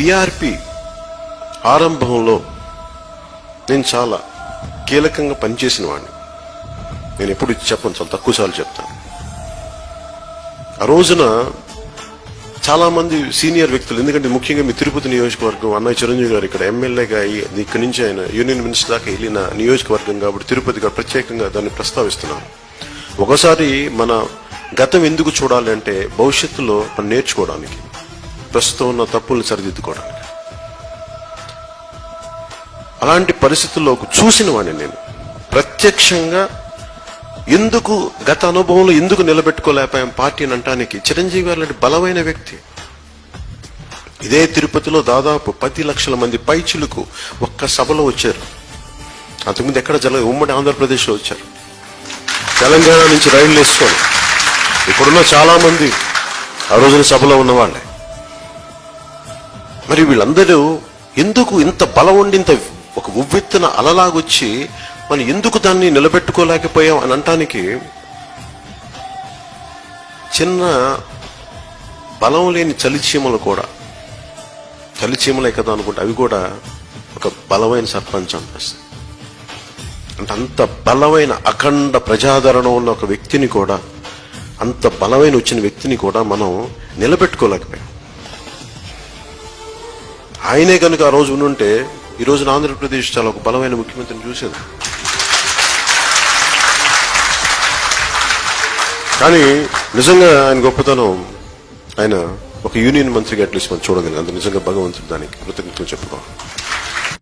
PRP ఆరంభంలో నేను చాలా కీలకంగా పనిచేసిన వాడిని నేను ఎప్పుడు చెప్పను చాలా తక్కువ సార్లు చెప్తాను ఆ రోజున చాలామంది సీనియర్ వ్యక్తులు ఎందుకంటే ముఖ్యంగా మీ తిరుపతి నియోజకవర్గం అన్నయ్య చిరంజీవి గారు ఇక్కడ ఎమ్మెల్యేగా అయ్యి ఇక్కడి నుంచి ఆయన యూనియన్ మినిస్టర్ దాకా వెళ్ళిన నియోజకవర్గం కాబట్టి తిరుపతి గారు ప్రత్యేకంగా దాన్ని ప్రస్తావిస్తున్నాను ఒకసారి మన గతం ఎందుకు చూడాలి అంటే భవిష్యత్తులో మనం నేర్చుకోవడానికి. ప్రస్తుతం ఉన్న తప్పుల్ని సరిదిద్దుకోవడానికి. అలాంటి పరిస్థితుల్లో చూసిన వాడిని నేను. ప్రత్యక్షంగా ఎందుకు గత అనుభవంలో ఎందుకు నిలబెట్టుకోలేకపోయాం పార్టీని అంటానికి చిరంజీవి గారు లాంటి బలమైన వ్యక్తి. ఇదే తిరుపతిలో దాదాపు పది లక్షల మంది పైచులకు ఒక్క సభలో వచ్చారు. అంతకుముందు ఎక్కడ జరగదు ఉమ్మడి ఆంధ్రప్రదేశ్లో వచ్చారు. తెలంగాణ నుంచి రైళ్ళు వేసుకొని. ఇప్పుడున్న చాలా మంది ఆ రోజున సభలో ఉన్నవాళ్ళే. మరి వీళ్ళందరూ ఎందుకు ఇంత బలం ఉండి ఇంత ఒక ఉవ్వెత్తున అలలాగొచ్చి మనం ఎందుకు దాన్ని నిలబెట్టుకోలేకపోయాం అని అంటానికి చిన్న బలం లేని చలిచీమలు కూడా చలిచీమలే కదా అనుకుంటే అవి కూడా ఒక బలమైన సర్పంచ్ అనిపిస్తాయి అంటే అంత బలమైన అఖండ ప్రజాదరణ ఉన్న ఒక వ్యక్తిని కూడా అంత బలమైన వచ్చిన వ్యక్తిని కూడా మనం నిలబెట్టుకోలేకపోయాం. ఆయనే కనుక ఆ రోజు ఉండుంటే ఈ రోజున ఆంధ్రప్రదేశ్ చాలా ఒక బలమైన ముఖ్యమంత్రిని చూసేది కానీ నిజంగా ఆయన గొప్పతనం ఆయన ఒక యూనియన్ మంత్రిగా అట్లీస్ట్ మనం చూడగలిగాం. అంత నిజంగా భగవంతుడు దానికి కృతజ్ఞతలు చెప్పుకోవాలి.